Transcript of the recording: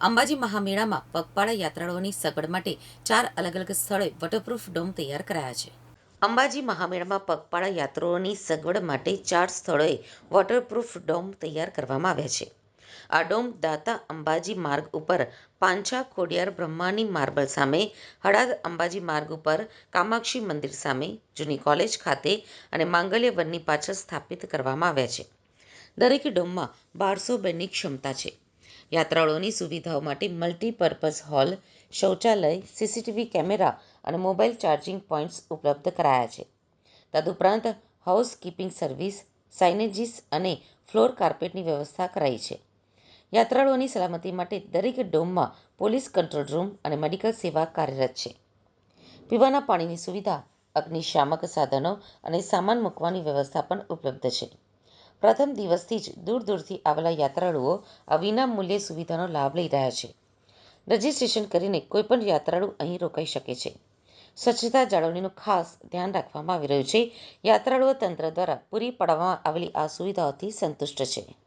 અંબાજી મહામેળામાં પગપાળા યાત્રાળુઓની સગવડ માટે ચાર અલગ અલગ સ્થળે વોટરપ્રૂફ ડોમ તૈયાર કરાયા છે. અંબાજી મહામેળામાં પગપાળા યાત્રાઓની સગવડ માટે ચાર સ્થળોએ વોટરપ્રૂફ ડોમ તૈયાર કરવામાં આવ્યા છે. આ ડોમ દાતા અંબાજી માર્ગ ઉપર પાંછા ખોડિયાર બ્રહ્માની માર્બલ સામે, હળાદ અંબાજી માર્ગ ઉપર કામાક્ષી મંદિર સામે, જૂની કોલેજ ખાતે અને માંગલ્ય વનની પાછળ સ્થાપિત કરવામાં આવ્યા છે. દરેક ડોમમાં બારસો બેડની ક્ષમતા છે. યાત્રાળુઓની સુવિધાઓ માટે મલ્ટીપર્પઝ હોલ, શૌચાલય, સીસીટીવી કેમેરા અને મોબાઈલ ચાર્જિંગ પોઈન્ટ્સ ઉપલબ્ધ કરાયા છે. તદુપરાંત હાઉસકીપિંગ સર્વિસ, સાઇનેજીસ અને ફ્લોર કાર્પેટની વ્યવસ્થા કરાઈ છે. યાત્રાળુઓની સલામતી માટે દરેક ડોમમાં પોલીસ કંટ્રોલ રૂમ અને મેડિકલ સેવા કાર્યરત છે. પીવાના પાણીની સુવિધા, અગ્નિશામક સાધનો અને સામાન મૂકવાની વ્યવસ્થા પણ ઉપલબ્ધ છે. પ્રથમ દિવસથી જ દૂર દૂરથી આવેલા યાત્રાળુઓ આ વિના મૂલ્યે સુવિધાનો લાભ લઈ રહ્યા છે. રજિસ્ટ્રેશન કરીને કોઈપણ યાત્રાળુ અહીં રોકાઈ શકે છે. સ્વચ્છતા જાળવણીનું ખાસ ધ્યાન રાખવામાં આવી રહ્યું છે. યાત્રાળુઓ તંત્ર દ્વારા પૂરી પાડવામાં આવેલી આ સુવિધાઓથી સંતુષ્ટ છે.